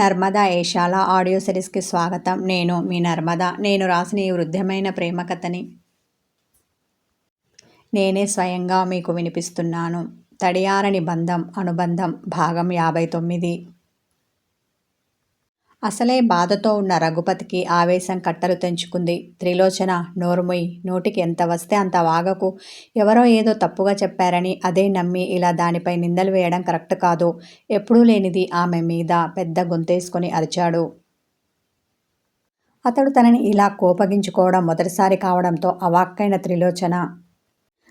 Narmada Eshala audio సిరీస్కి స్వాగతం. నేను మీ నర్మద. నేను రాసిన ఈ వృద్ధమైన ప్రేమ కథని నేనే స్వయంగా మీకు వినిపిస్తున్నాను. తడియారని బంధం అనుబంధం భాగం యాభై తొమ్మిది. అసలే బాధతో ఉన్న రఘుపతికి ఆవేశం కట్టలు తెంచుకుంది. త్రిలోచన నోరుముయ్ నోటికి ఎంత వస్తే అంత వాగకు. ఎవరో ఏదో తప్పుగా చెప్పారని అదే నమ్మి ఇలా దానిపై నిందలు వేయడం కరెక్ట్ కాదు. ఎప్పుడూ లేనిది ఆమె మీద పెద్ద గొంతేసుకొని అరిచాడు. అతడు తనని ఇలా కోపగించుకోవడం మొదటిసారి కావడంతో అవాక్కైన త్రిలోచన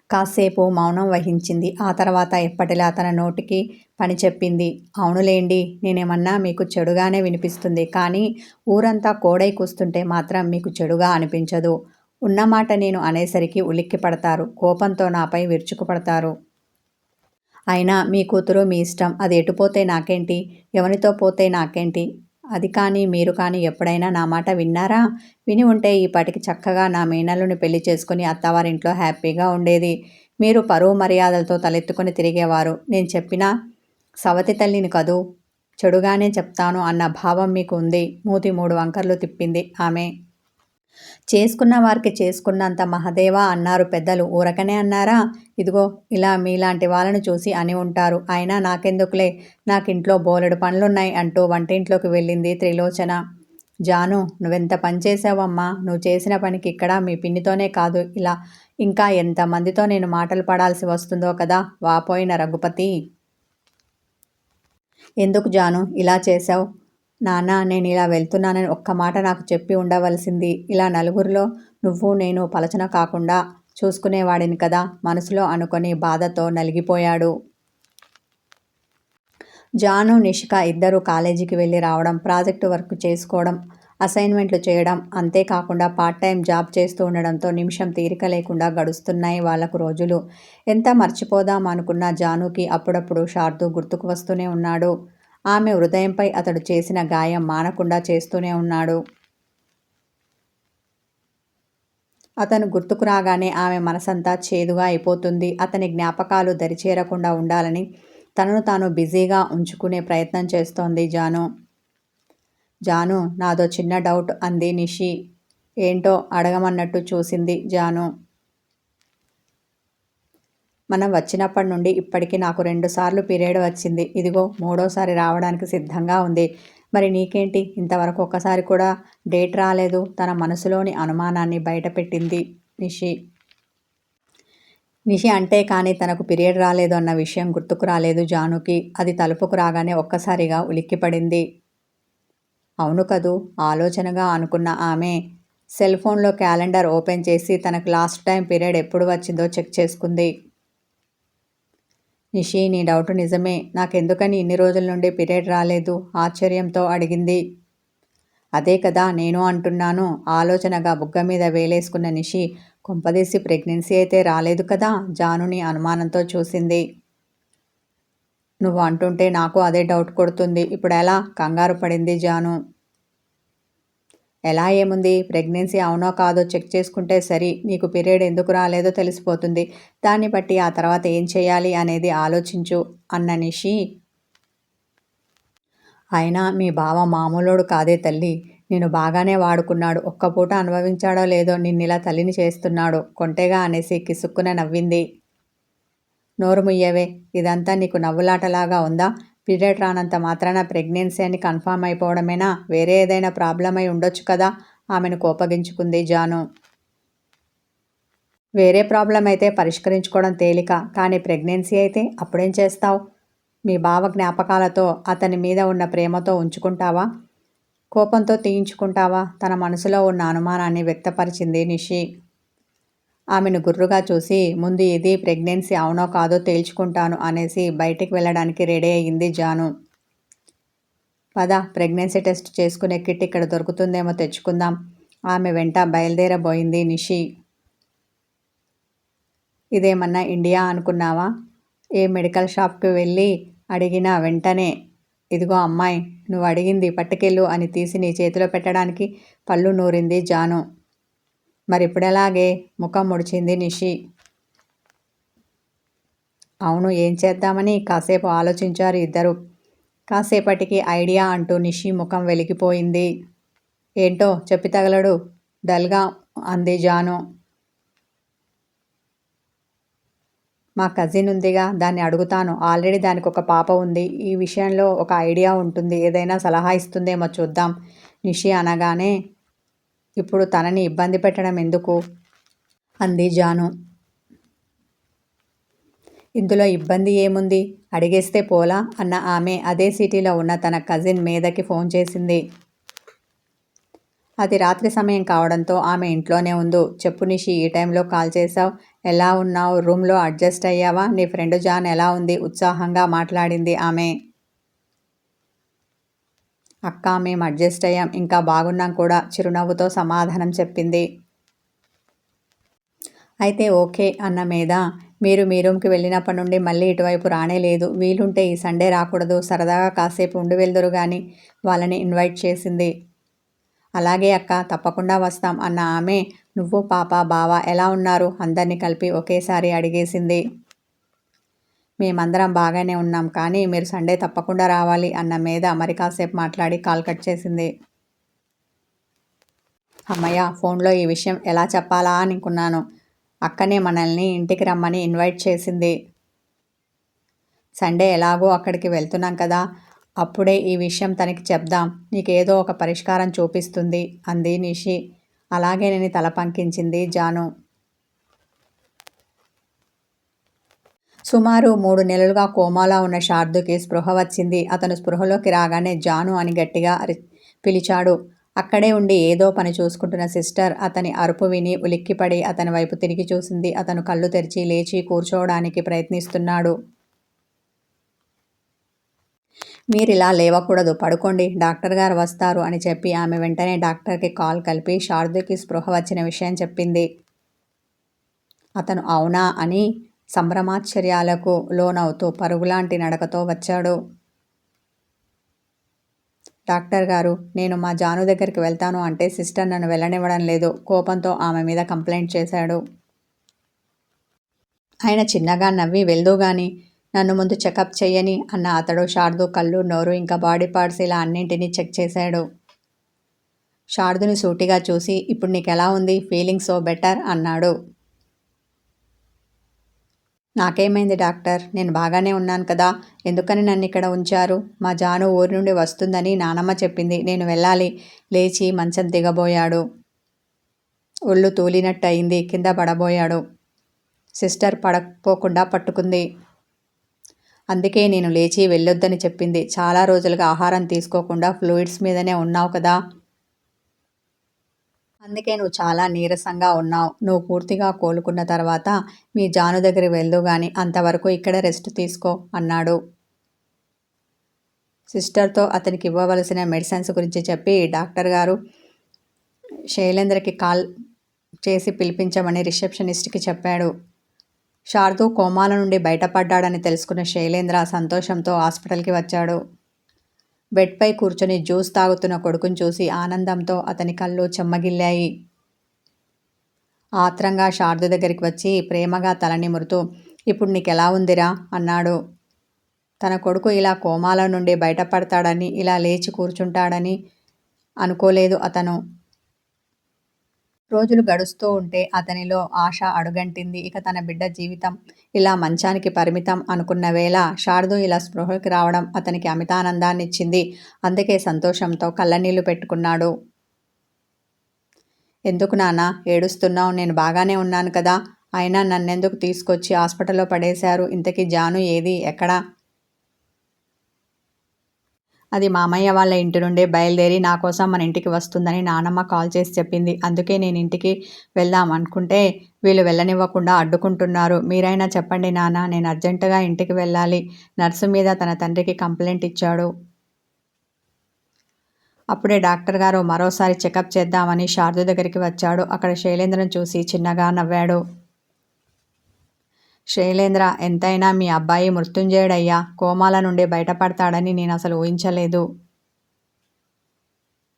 కాసేపు మౌనం వహించింది. ఆ తర్వాత ఎప్పటిలా తన నోటికి పని చెప్పింది. అవునులేండి నేనేమన్నా మీకు చెడుగానే వినిపిస్తుంది. కానీ ఊరంతా కోడై కూస్తుంటే మాత్రం మీకు చెడుగా అనిపించదు. ఉన్నమాట నేను అనేసరికి ఉలిక్కి పడతారు. కోపంతో నాపై విరుచుకుపడతారు. అయినా మీ కూతురు మీ ఇష్టం. అది ఎటుపోతే నాకేంటి? ఎవరితో పోతే నాకేంటి? అది కానీ మీరు కానీ ఎప్పుడైనా నా మాట విన్నారా? విని ఉంటే ఈ పాటికి చక్కగా నా మేనల్లుని పెళ్ళి చేసుకుని అత్తవారింట్లో హ్యాపీగా ఉండేది. మీరు పరువు మర్యాదలతో తలెత్తుకొని తిరిగేవారు. నేను చెప్పినా సవతి తల్లిని కదూ చెడుగానే చెప్తాను అన్న భావం మీకు ఉంది. మూతి మూడు వంకర్లు తిప్పింది ఆమె. చేసుకున్న వారికి చేసుకున్నంత మహదేవా అన్నారు పెద్దలు. ఊరకనే అన్నారా? ఇదిగో ఇలా మీలాంటి వాళ్ళను చూసి అని ఉంటారు. అయినా నాకెందుకులే? నాకింట్లో బోలెడు పనులున్నాయి అంటూ వంటింట్లోకి వెళ్ళింది త్రిలోచన. జాను నువ్వెంత పని చేసావమ్మా నువ్వు చేసిన పనికి ఇక్కడ మీ పిన్నితోనే కాదు. ఇలా ఇంకా ఎంతమందితో నేను మాటలు పడాల్సి వస్తుందో కదా వాపోయిన రఘుపతి. ఎందుకు జాను ఇలా చేశావు? నాన్న నేను ఇలా వెళ్తున్నానని ఒక్క మాట నాకు చెప్పి ఉండవలసింది. ఇలా నలుగురిలో నువ్వు నేను పలచన కాకుండా చూసుకునేవాడిని కదా మనసులో అనుకొని బాధతో నలిగిపోయాడు. జాను నిషిక ఇద్దరు కాలేజీకి వెళ్ళి రావడం ప్రాజెక్టు వర్క్ చేసుకోవడం అసైన్మెంట్లు చేయడం అంతేకాకుండా పార్ట్ టైం జాబ్ చేస్తూ ఉండడంతో నిమిషం తీరిక లేకుండా గడుస్తున్నాయి వాళ్ళకు రోజులు. ఎంత మర్చిపోదాం అనుకున్న జానుకి అప్పుడప్పుడు షార్దు గుర్తుకు వస్తూనే ఉన్నాడు. ఆమె హృదయంపై అతడు చేసిన గాయం మానకుండా చేస్తూనే ఉన్నాడు. అతను గుర్తుకు రాగానే ఆమె మనసంతా చేదుగా అయిపోతుంది. అతని జ్ఞాపకాలు దరిచేరకుండా ఉండాలని తనను తాను బిజీగా ఉంచుకునే ప్రయత్నం చేస్తోంది జాను. జాను నాదో చిన్న డౌట్ అంది నిషి. ఏంటో అడగమన్నట్టు చూసింది జాను. మనం వచ్చినప్పటి నుండి ఇప్పటికి నాకు రెండుసార్లు పీరియడ్ వచ్చింది. ఇదిగో మూడోసారి రావడానికి సిద్ధంగా ఉంది. మరి నీకేంటి? ఇంతవరకు ఒక్కసారి కూడా డేట్ రాలేదు. తన మనసులోని అనుమానాన్ని బయటపెట్టింది నిషి. నిషి అంటే కానీ తనకు పీరియడ్ రాలేదు అన్న విషయం గుర్తుకు రాలేదు జానుకి. అది తలుపుకు రాగానే ఒక్కసారిగా ఉలిక్కిపడింది. అవును కదూ ఆలోచనగా అనుకున్న ఆమె సెల్ ఫోన్లో క్యాలెండర్ ఓపెన్ చేసి తనకు లాస్ట్ టైం పీరియడ్ ఎప్పుడు వచ్చిందో చెక్ చేసుకుంది. నిషి నీ డౌట్ నిజమే. నాకెందుకని ఇన్ని రోజుల నుండి పీరియడ్ రాలేదు? ఆశ్చర్యంతో అడిగింది. అదే కదా నేను అంటున్నాను. ఆలోచనగా బుగ్గ మీద వేలేసుకున్న నిషి కొంపదీసి ప్రెగ్నెన్సీ అయితే రాలేదు కదా? జానుని అనుమానంతో చూసింది. నువ్వు అంటుంటే నాకు అదే డౌట్ కొడుతుంది. ఇప్పుడు ఎలా? కంగారు పడింది జాను. ఎలా ఏముంది? ప్రెగ్నెన్సీ అవునో కాదో చెక్ చేసుకుంటే సరి నీకు పీరియడ్ ఎందుకు రాలేదో తెలిసిపోతుంది. దాన్ని బట్టి ఆ తర్వాత ఏం చేయాలి అనేది ఆలోచించు అన్న నిషి. అయినా మీ బావ మామూలోడు కాదే తల్లి. నేను బాగానే వాడుకున్నాడు. ఒక్క పూట అనుభవించాడో లేదో నిన్నిలా తల్లిని చేస్తున్నాడు. కొంటేగా అనేసి కిసుక్కున నవ్వింది. నోరు ముయ్యవే. ఇదంతా నీకు నవ్వులాటలాగా ఉందా? పీరియడ్ రానంత మాత్రాన ప్రెగ్నెన్సీ అని కన్ఫామ్ అయిపోవడమేనా? వేరే ఏదైనా ప్రాబ్లం అయి ఉండొచ్చు కదా? ఆమెను కోపగించుకుంది జాను. వేరే ప్రాబ్లం అయితే పరిష్కరించుకోవడం తేలిక కానీ ప్రెగ్నెన్సీ అయితే అప్పుడేం చేస్తావు? మీ బావ జ్ఞాపకాలతో అతని మీద ఉన్న ప్రేమతో ఉంచుకుంటావా? కోపంతో తీయించుకుంటావా? తన మనసులో ఉన్న అనుమానాన్ని వ్యక్తపరిచింది నిషి. ఆమెను గుర్రుగా చూసి ముందు ఇది ప్రెగ్నెన్సీ అవునో కాదో తేల్చుకుంటాను అనేసి బయటికి వెళ్ళడానికి రెడీ అయ్యింది జాను. పద ప్రెగ్నెన్సీ టెస్ట్ చేసుకునే కిట్ ఇక్కడ దొరుకుతుందేమో తెచ్చుకుందాం ఆమె వెంట బయలుదేరబోయింది నిషి. ఇదేమన్నా ఇండియా అనుకున్నావా? ఏ మెడికల్ షాప్కి వెళ్ళి అడిగిన వెంటనే ఇదిగో అమ్మాయి నువ్వు అడిగింది పట్టుకెళ్ళు అని తీసి నీ చేతిలో పెట్టడానికి పళ్ళు నూరింది జాను. మరిప్పుడెలాగే ముఖం ముడిచింది నిషి. అవును ఏం చేద్దామని కాసేపు ఆలోచించారు ఇద్దరు. కాసేపటికి ఐడియా అంటూ నిషి ముఖం వెలిగిపోయింది. ఏంటో చెప్పి తగలడు. డల్గా అంది జాను. మా కజిన్ ఉందిగా దాన్ని అడుగుతాను. ఆల్రెడీ దానికి ఒక పాప ఉంది. ఈ విషయంలో ఒక ఐడియా ఉంటుంది. ఏదైనా సలహా ఇస్తుందేమో చూద్దాం. నిషి అనగానే ఇప్పుడు తనని ఇబ్బంది పెట్టడం ఎందుకు? అంది జాను. ఇందులో ఇబ్బంది ఏముంది? అడిగేస్తే పోలా అన్న ఆమె అదే సిటీలో ఉన్న తన కజిన్ మీదకి ఫోన్ చేసింది. అది రాత్రి సమయం కావడంతో ఆమె ఇంట్లోనే ఉందో. చెప్పు నిషి ఈ టైంలో కాల్ చేశావు? ఎలా ఉన్నావు? రూమ్లో అడ్జస్ట్ అయ్యావా? నీ ఫ్రెండ్ జాన్ ఎలా ఉంది? ఉత్సాహంగా మాట్లాడింది ఆమె. అక్క మేము అడ్జస్ట్ అయ్యాం. ఇంకా బాగున్నాం కూడా. చిరునవ్వుతో సమాధానం చెప్పింది. అయితే ఓకే అన్న మీద మీరు మీ రూమ్కి వెళ్ళినప్పటి నుండి మళ్ళీ ఇటువైపు రానే లేదు. వీలుంటే ఈ సండే రాకూడదు. సరదాగా కాసేపు ఉండి వెళ్దురు కానీ వాళ్ళని ఇన్వైట్ చేసింది. అలాగే అక్క తప్పకుండా వస్తాం అన్న ఆమె. నువ్వు పాప బావ ఎలా ఉన్నారు? అందరినీ కలిపి ఒకేసారి అడిగేసింది. మేమందరం బాగానే ఉన్నాం కానీ మీరు సండే తప్పకుండా రావాలి అన్న మీద మరి కాసేపు మాట్లాడి కాల్ కట్ చేసింది. అమ్మయ్య ఫోన్లో ఈ విషయం ఎలా చెప్పాలా అనుకున్నాను. అక్కనే మనల్ని ఇంటికి రమ్మని ఇన్వైట్ చేసింది. సండే ఎలాగో అక్కడికి వెళ్తున్నాం కదా అప్పుడే ఈ విషయం తనకి చెప్దాం నీకేదో ఒక పరిష్కారం చూపిస్తుంది అంది నిషి. అలాగే నేను తల పంకించింది జాను. సుమారు మూడు నెలలుగా కోమాలో ఉన్న శార్దుకి స్పృహ వచ్చింది. అతను స్పృహలోకి రాగానే జాను అని గట్టిగా పిలిచాడు. అక్కడే ఉండి ఏదో పని చూసుకుంటున్న సిస్టర్ అతని అరుపు విని ఉలిక్కిపడి అతని వైపు తిరిగి చూసింది. అతను కళ్ళు తెరిచి లేచి కూర్చోవడానికి ప్రయత్నిస్తున్నాడు. మీరు ఇలా లేవకూడదు. పడుకోండి. డాక్టర్ గారు వస్తారు అని చెప్పి ఆమె వెంటనే డాక్టర్కి కాల్ కలిపి శారదకి స్పృహ వచ్చిన విషయం చెప్పింది. అతను అవునా అని సంభ్రమాశ్చర్యాలకు లోనవుతూ పరుగులాంటి నడకతో వచ్చాడు. డాక్టర్ గారు నేను మా జాను దగ్గరికి వెళ్తాను అంటే సిస్టర్ నన్ను వెళ్ళనివ్వడం లేదు. కోపంతో ఆమె మీద కంప్లైంట్ చేశాడు. ఆయన చిన్నగా నవ్వి వెళ్దు గాని నన్ను ముందు చెకప్ చేయని అన్న అతడు శారదు కళ్ళు నోరు ఇంకా బాడీ పార్ట్స్ ఇలా అన్నింటినీ చెక్ చేశాడు. శారదుని సూటిగా చూసి ఇప్పుడు నీకు ఎలా ఉంది? ఫీలింగ్ సో బెటర్ అన్నాడు. నాకేమైంది డాక్టర్? నేను బాగానే ఉన్నాను కదా. ఎందుకని నన్ను ఇక్కడ ఉంచారు? మా జాను ఊరి నుండి వస్తుందని నానమ్మ చెప్పింది. నేను వెళ్ళాలి. లేచి మంచం దిగబోయాడు. ఒళ్ళు తూలినట్టు అయింది కింద పడబోయాడు. సిస్టర్ పడకపోకుండా పట్టుకుంది. అందుకే నేను లేచి వెళ్ళొద్దని చెప్పింది. చాలా రోజులుగా ఆహారం తీసుకోకుండా ఫ్లూయిడ్స్ మీదనే ఉన్నావు కదా. అందుకే నువ్వు చాలా నీరసంగా ఉన్నావు. నువ్వు పూర్తిగా కోలుకున్న తర్వాత మీ జాను దగ్గరికి వెళ్దు గాని అంతవరకు ఇక్కడ రెస్ట్ తీసుకో అన్నాడు. సిస్టర్తో అతనికి ఇవ్వవలసిన మెడిసిన్స్ గురించి చెప్పి డాక్టర్ గారు శైలేంద్రకి కాల్ చేసి పిలిపించమని రిసెప్షనిస్ట్కి చెప్పాడు. శారదు కోమాల నుండి బయటపడ్డాడని తెలుసుకున్న శైలేంద్ర సంతోషంతో హాస్పిటల్కి వచ్చాడు. బెడ్పై కూర్చొని జ్యూస్ తాగుతున్న కొడుకుని చూసి ఆనందంతో అతని కళ్ళు చెమ్మగిల్లాయి. ఆత్రంగా శారద దగ్గరికి వచ్చి ప్రేమగా తలనిమురుతూ ఇప్పుడు నీకెలా ఉందిరా? అన్నాడు. తన కొడుకు ఇలా కోమాల నుండి బయటపడతాడని ఇలా లేచి కూర్చుంటాడని అనుకోలేదు అతను. రోజులు గడుస్తూ ఉంటే అతనిలో ఆశ అడుగంటింది. ఇక తన బిడ్డ జీవితం ఇలా మంచానికి పరిమితం అనుకున్న వేళ శారదు ఇలా స్పృహకి రావడం అతనికి అమితానందాన్ని ఇచ్చింది అందుకే సంతోషంతో కళ్ళనీళ్ళు పెట్టుకున్నాడు. ఎందుకు నాన్న ఏడుస్తున్నావు? నేను బాగానే ఉన్నాను కదా. అయినా నన్నెందుకు తీసుకొచ్చి హాస్పిటల్లో పడేశారు? ఇంతకీ జాను ఏది? ఎక్కడా? అది మామయ్య వాళ్ళ ఇంటి నుండే బయలుదేరి నా కోసం మన ఇంటికి వస్తుందని నానమ్మ కాల్ చేసి చెప్పింది. అందుకే నేను ఇంటికి వెళ్దాం అనుకుంటే వీళ్ళు వెళ్ళనివ్వకుండా అడ్డుకుంటున్నారు. మీరైనా చెప్పండి నాన్న నేను అర్జెంటుగా ఇంటికి వెళ్ళాలి. నర్సు మీద తన తండ్రికి కంప్లైంట్ ఇచ్చాడు. అప్పుడే డాక్టర్ గారు మరోసారి చెకప్ చేద్దామని శారదు దగ్గరికి వచ్చాడు. అక్కడ శైలేంద్రను చూసి చిన్నగా నవ్వాడు. శైలేంద్ర ఎంతైనా మీ అబ్బాయి మృత్యుంజయుడయ్యా. కోమాల నుండి బయటపడతాడని నేను అసలు ఊహించలేదు.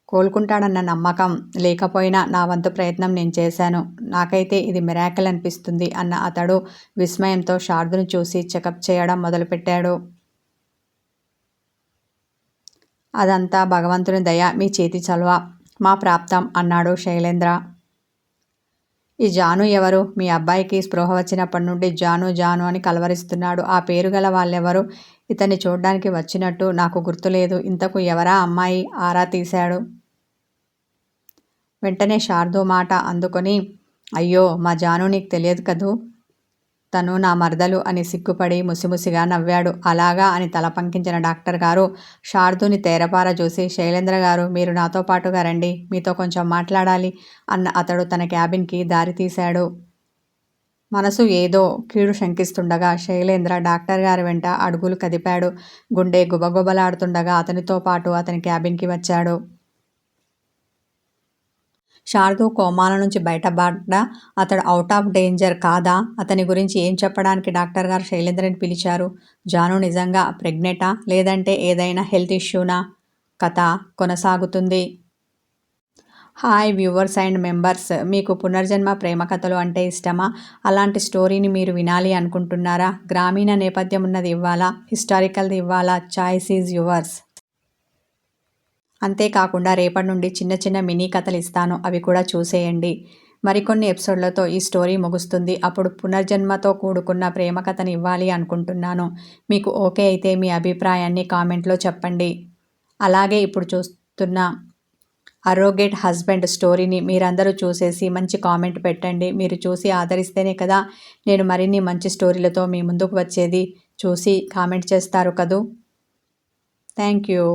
కోలుకుంటాడన్న నమ్మకం లేకపోయినా నా వంతు ప్రయత్నం నేను చేశాను. నాకైతే ఇది మిరాకల్ అనిపిస్తుంది అన్న అతడు విస్మయంతో శారదును చూసి చెకప్ చేయడం మొదలుపెట్టాడు. అదంతా భగవంతుని దయ మీ చేతి చలవ మా ప్రాప్తం అన్నాడు శైలేంద్ర. ఈ జాను ఎవరు? మీ అబ్బాయికి స్పృహ వచ్చినప్పటి నుండి జాను జాను అని కలవరిస్తున్నాడు. ఆ పేరు గల వాళ్ళెవరు? ఇతన్ని చూడ్డానికి వచ్చినట్టు నాకు గుర్తులేదు. ఇంతకు ఎవరా అమ్మాయి? ఆరా తీశాడు. వెంటనే శార్దు మాట అందుకొని అయ్యో మా జాను నీకు తెలియదు కదూ? తను నా మరదలు అని సిగ్గుపడి ముసిముసిగా నవ్వాడు. అలాగా అని తల పంకించిన డాక్టర్ గారు శారదుని తేరపార చూసి శైలేంద్ర గారు మీరు నాతో పాటుగా రండి మీతో కొంచెం మాట్లాడాలి అన్న అతడు తన క్యాబిన్కి దారి తీశాడు. మనసు ఏదో కీడు శంకిస్తుండగా శైలేంద్ర డాక్టర్ గారి వెంట అడుగులు కదిపాడు. గుండె గుబగుబలాడుతుండగా అతనితో పాటు అతని క్యాబిన్కి వచ్చాడు. శారదు కోమాల నుంచి బయటపడ్డ అతడు అవుట్ ఆఫ్ డేంజర్ కాదా? అతని గురించి ఏం చెప్పడానికి డాక్టర్ గారు శైలేంద్రని పిలిచారు? జాను నిజంగా ప్రెగ్నెంటా లేదంటే ఏదైనా హెల్త్ ఇష్యూనా కథ కొనసాగుతుంది. హాయ్ వ్యూవర్స్ అండ్ మెంబర్స్ మీకు పునర్జన్మ ప్రేమ కథలు అంటే ఇష్టమా? అలాంటి స్టోరీని మీరు వినాలి అనుకుంటున్నారా? గ్రామీణ నేపథ్యం ఉన్నది ఇవ్వాలా? హిస్టారికల్ది ఇవ్వాలా? చాయిస్ ఈజ్ యువర్స్ అంతేకాకుండా రేపటి నుండి చిన్న చిన్న మినీ కథలు ఇస్తాను. అవి కూడా చూసేయండి. మరికొన్ని ఎపిసోడ్లతో ఈ స్టోరీ ముగుస్తుంది. అప్పుడు పునర్జన్మతో కూడుకున్న ప్రేమ కథను ఇవ్వాలి అనుకుంటున్నాను. మీకు ఓకే అయితే మీ అభిప్రాయాన్ని కామెంట్లో చెప్పండి. అలాగే ఇప్పుడు చూస్తున్న అరోగేట్ హస్బెండ్ స్టోరీని మీరందరూ చూసేసి మంచి కామెంట్ పెట్టండి. మీరు చూసి ఆదరిస్తేనే కదా నేను మరిన్ని మంచి స్టోరీలతో మీ ముందుకు వచ్చేది. చూసి కామెంట్ చేస్తారు కదూ? Thank you.